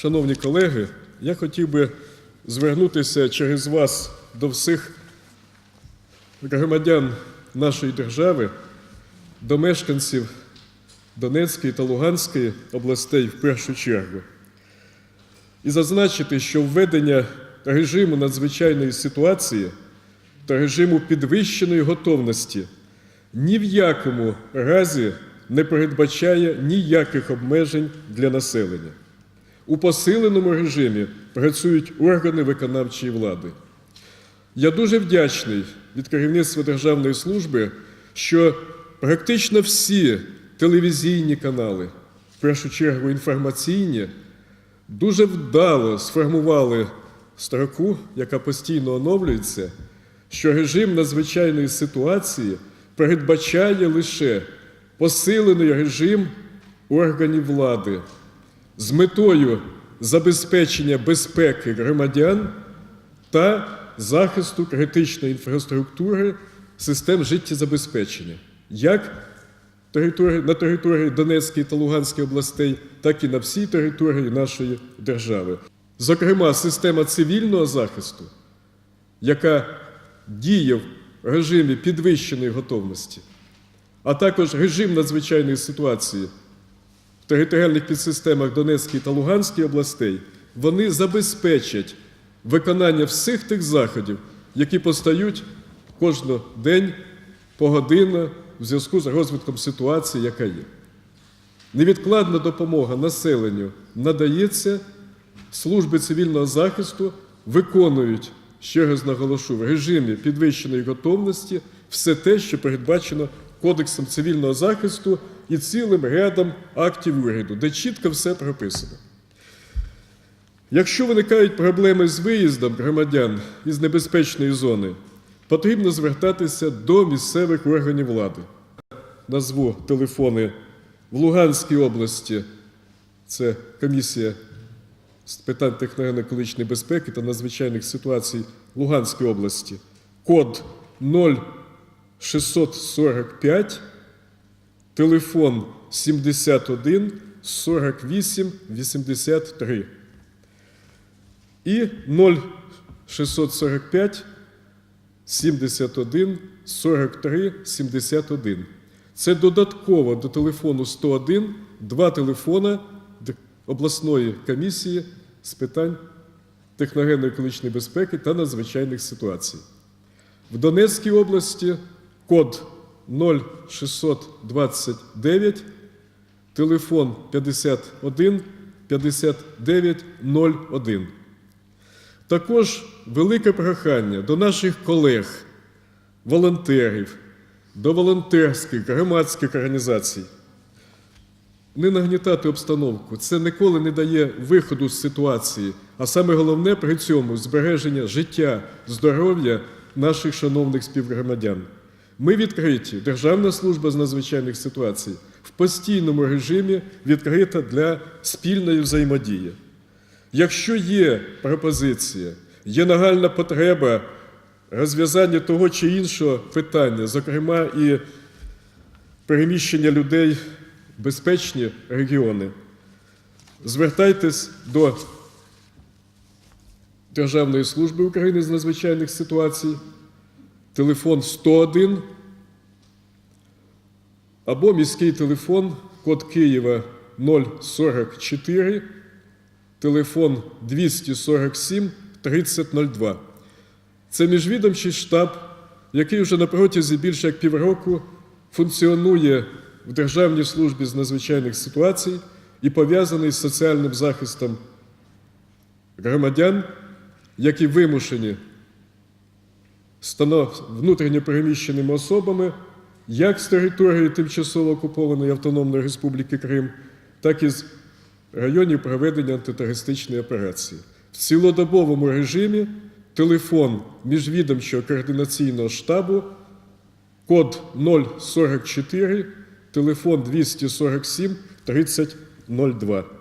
шановні колеги, я хотів би звернутися через вас до всіх громадян нашої держави, до мешканців Донецької та Луганської областей в першу чергу. І зазначити, що введення режиму надзвичайної ситуації та режиму підвищеної готовності ні в якому разі не передбачає ніяких обмежень для населення. У посиленому режимі працюють органи виконавчої влади. Я дуже вдячний від керівництва Державної служби, що практично всі телевізійні канали, в першу чергу інформаційні, дуже вдало сформували строку, яка постійно оновлюється, що режим надзвичайної ситуації передбачає лише посилений режим органів влади з метою забезпечення безпеки громадян та захисту критичної інфраструктури систем життєзабезпечення, як на території Донецької та Луганської областей, так і на всій території нашої держави. Зокрема, система цивільного захисту, яка діє в режимі підвищеної готовності, а також режим надзвичайної ситуації територіальних підсистемах Донецької та Луганської областей, вони забезпечать виконання всіх тих заходів, які постають кожен день погодинно в зв'язку з розвитком ситуації, яка є. Невідкладна допомога населенню надається, служби цивільного захисту виконують, ще раз наголошу, в режимі підвищеної готовності все те, що передбачено Кодексом цивільного захисту і цілим рядом актів уряду, де чітко все прописано. Якщо виникають проблеми з виїздом громадян із небезпечної зони, потрібно звертатися до місцевих органів влади. Назву телефони в Луганській області. Це комісія з питань техногенно-екологічної безпеки та надзвичайних ситуацій Луганської області. Код 0645, телефон 71 48 83 і 0645 71 43 71. Це додатково до телефону 101 два телефона обласної комісії з питань техногенно-екологічної безпеки та надзвичайних ситуацій. В Донецькій області код 0629, телефон 51 59 01. Також велике прохання до наших колег, волонтерів, до волонтерських громадських організацій. Не нагнітати обстановку. Це ніколи не дає виходу з ситуації, а саме головне при цьому збереження життя, здоров'я наших шановних співгромадян. Ми відкриті. Державна служба з надзвичайних ситуацій в постійному режимі відкрита для спільної взаємодії. Якщо є пропозиція, є нагальна потреба розв'язання того чи іншого питання, зокрема і переміщення людей в безпечні регіони, звертайтесь до Державної служби України з надзвичайних ситуацій, телефон 101 або міський телефон, код Києва 044 телефон 247 3002. Це міжвідомчий штаб, який вже на протязі більше як півроку функціонує в Державній службі з надзвичайних ситуацій і пов'язаний з соціальним захистом громадян, які вимушені внутрішньо переміщеними особами як з території тимчасово окупованої Автономної Республіки Крим, так і з районів проведення антитерористичної операції. В цілодобовому режимі телефон міжвідомчого координаційного штабу, код 044, телефон 247 3002.